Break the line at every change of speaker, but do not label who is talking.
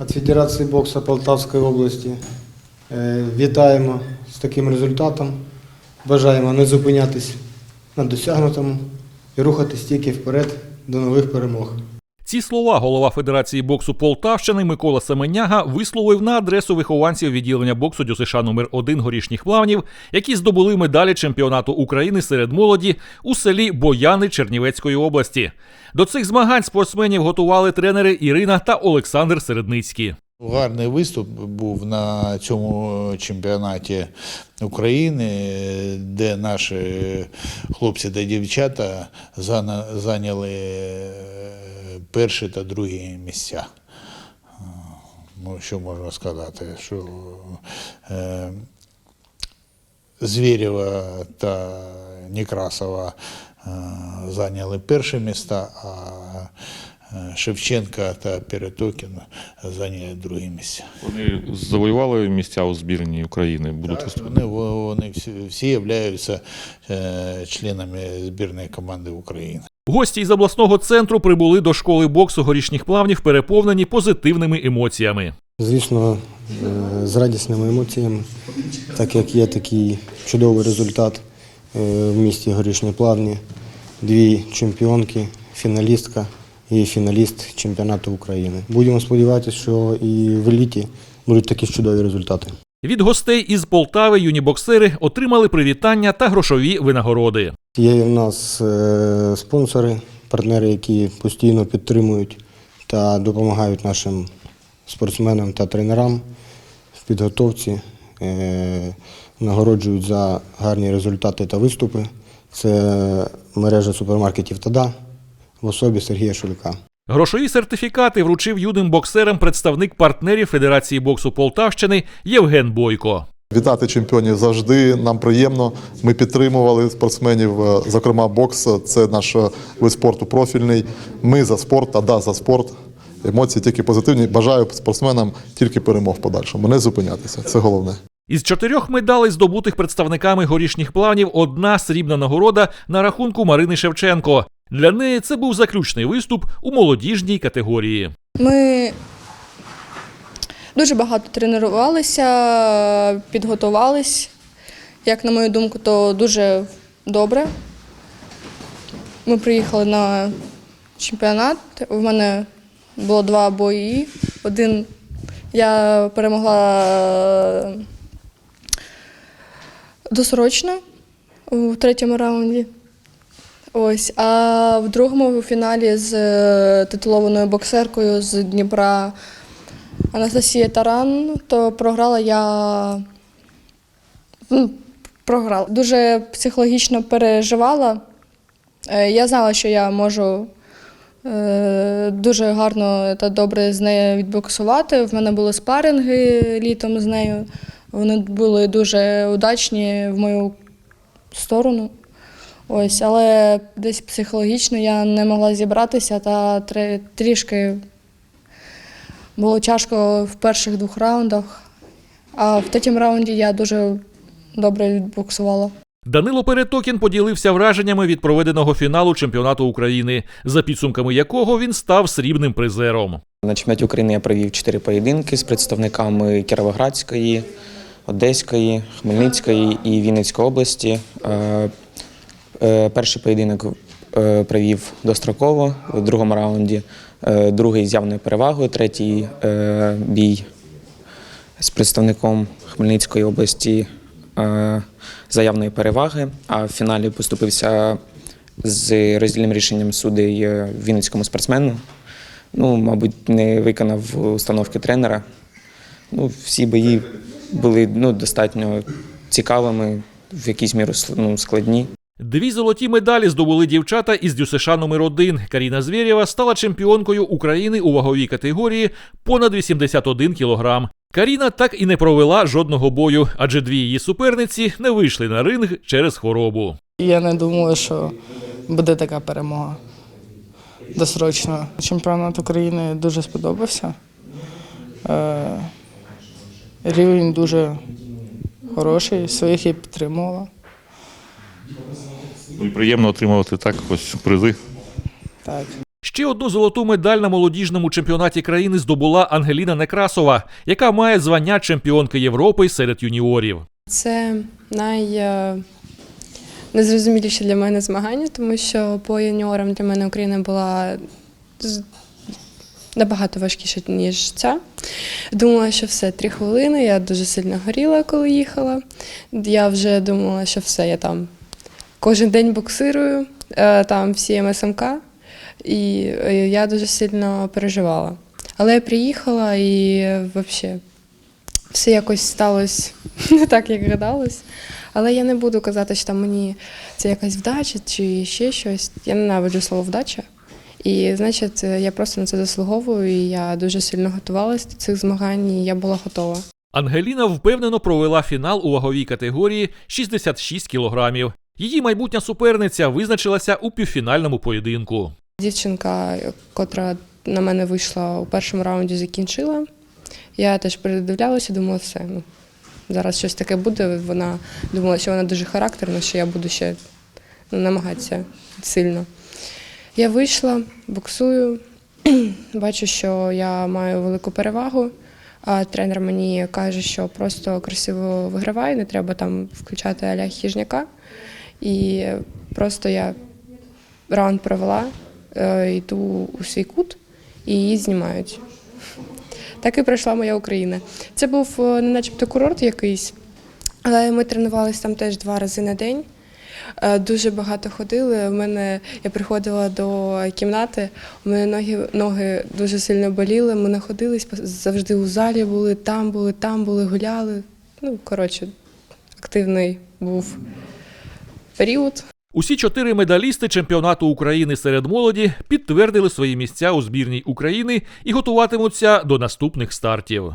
Від Федерації бокса Полтавської області е, вітаємо з таким результатом. Бажаємо не зупинятись на досягнутому і рухатись тільки вперед до нових перемог.
Ці слова голова Федерації боксу Полтавщини Микола Семеняга висловив на адресу вихованців відділення боксу ДЮСШ номер 1 горішніх плавнів, які здобули медалі чемпіонату України серед молоді у селі Бояни Чернівецької області. До цих змагань спортсменів готували тренери Ірина та Олександр Середницькі.
Гарний виступ був на цьому чемпіонаті України, де наші хлопці та дівчата зайняли е, перші та другі місця. Ну, що можна сказати? Що е, Звєрєва та Некрасова е, зайняли перші місця, а Шевченка та Перетокін зайняли другі місця.
Вони завоювали місця у збірній України, будуть виступати.
Вони, вони всі, всі являються е, членами збірної команди України.
Гості із обласного центру прибули до школи боксу горішніх плавнів, переповнені позитивними емоціями.
Звісно, е, з радісними емоціями, так як є такий чудовий результат е, в місті Горішні Плавні. Дві чемпіонки, фіналістка і фіналіст чемпіонату України. Будемо сподіватися, що і в еліті будуть такі чудові результати.
Від гостей із Полтави юні боксери отримали привітання та грошові винагороди.
Є в нас е, спонсори, партнери, які постійно підтримують та допомагають нашим спортсменам та тренерам в підготовці, е, нагороджують за гарні результати та виступи. Це мережа супермаркетів ТАДА в особі Сергія Шулька.
Грошові сертифікати вручив юним боксерам представник партнерів Федерації боксу Полтавщини Євген Бойко.
Вітати чемпіонів завжди нам приємно. Ми підтримували спортсменів. е, Зокрема, бокс це наш е, вид спорту профільний. Ми за спорт, а да за спорт. Емоції тільки позитивні. Бажаю спортсменам тільки перемог в подальшому. Не зупинятися. Це головне.
Із чотирьох медалей, здобутих представниками горішніх планів, одна срібна нагорода на рахунку Марини Шевченко. Для неї це був заключний виступ у молодіжній категорії.
Ми дуже багато тренувалися, підготувались. Як на мою думку, то дуже добре. Ми приїхали на чемпіонат. У мене було два бої. Один я перемогла досрочно у третьому раунді. Ось, а в другому фіналі з е, титулованою боксеркою з Дніпра Анастасія Таран, то програла я. ну, Програла. Дуже психологічно переживала. Е, Я знала, що я можу е, дуже гарно та добре з нею відбоксувати. В мене були спаринги літом з нею. Вони були дуже удачні в мою сторону. Ось, але десь психологічно я не могла зібратися та трішки було тяжко в перших двох раундах, а в третьому раунді я дуже добре відбоксувала.
Данило Перетокін поділився враженнями від проведеного фіналу чемпіонату України, за підсумками якого він став срібним призером.
На чемпіонаті України я провів чотири поєдинки з представниками Кіровоградської, Одеської, Хмельницької і Вінницької області. Е, Перший поєдинок е, провів достроково в другому раунді, е, другий з явною перевагою, третій бій з представником Хмельницької області за явної переваги, а в фіналі поступився з роздільним рішенням судей вінницькому спортсмену. Ну, мабуть, не виконав установки тренера. Ну, всі бої були ну, достатньо цікавими, в якійсь мірі ну, складні.
Дві золоті медалі здобули дівчата із ДЮСШ номер 1 Каріна Звєрєва стала чемпіонкою України у ваговій категорії понад 81 кілограм. Каріна так і не провела жодного бою, адже дві її суперниці не вийшли на ринг через хворобу.
Я не думала, що буде така перемога досрочно. Чемпіонат України дуже сподобався. Е, Рівень дуже хороший, своїх я підтримувала.
Ну і приємно отримувати так ось призи.
Так.
Ще одну золоту медаль на молодіжному чемпіонаті країни здобула Ангеліна Некрасова, яка має звання чемпіонки Європи серед юніорів.
Це най е, для мене змагання, тому що по юніорам для мене Україна була набагато важкіша, ніж ця. Думала, що все, три хвилини. Я дуже сильно горіла, коли їхала. Я вже думала, що все, я там кожен день боксирую, е, там всі МСМК, і е, я дуже сильно переживала. Але я приїхала і взагалі все якось сталося не так, як гадалось. Але я не буду казати, що там мені це якась вдача чи ще щось. Я ненавиджу слово вдача. І значить, я просто на це заслуговую. І я дуже сильно готувалася до цих змагань, і я була готова.
Ангеліна впевнено провела фінал у ваговій категорії 66 кілограмів. Її майбутня суперниця визначилася у півфінальному поєдинку.
Дівчинка, котра на мене вийшла у першому раунді, закінчила. Я теж передивлялася, думала, все. Ну, зараз щось таке буде. Вона думала, що вона дуже характерна, що я буду ще ну, намагатися сильно. Я вийшла, боксую, бачу, що я маю велику перевагу. А тренер мені каже, що просто красиво вигравай, не треба там включати аля хіжняка. І просто я раунд провела, е, йду у свій кут і її знімають. Так і пройшла моя Україна. Це був е, не начебто курорт якийсь, але ми тренувалися там теж два рази на день. Е, Дуже багато ходили. У мене я приходила до кімнати, у мене ноги, ноги дуже сильно боліли. Ми знаходились завжди у залі були, там були, там були, гуляли. Ну, коротше, активний був період.
Усі чотири медалісти чемпіонату України серед молоді підтвердили свої місця у збірній України і готуватимуться до наступних стартів.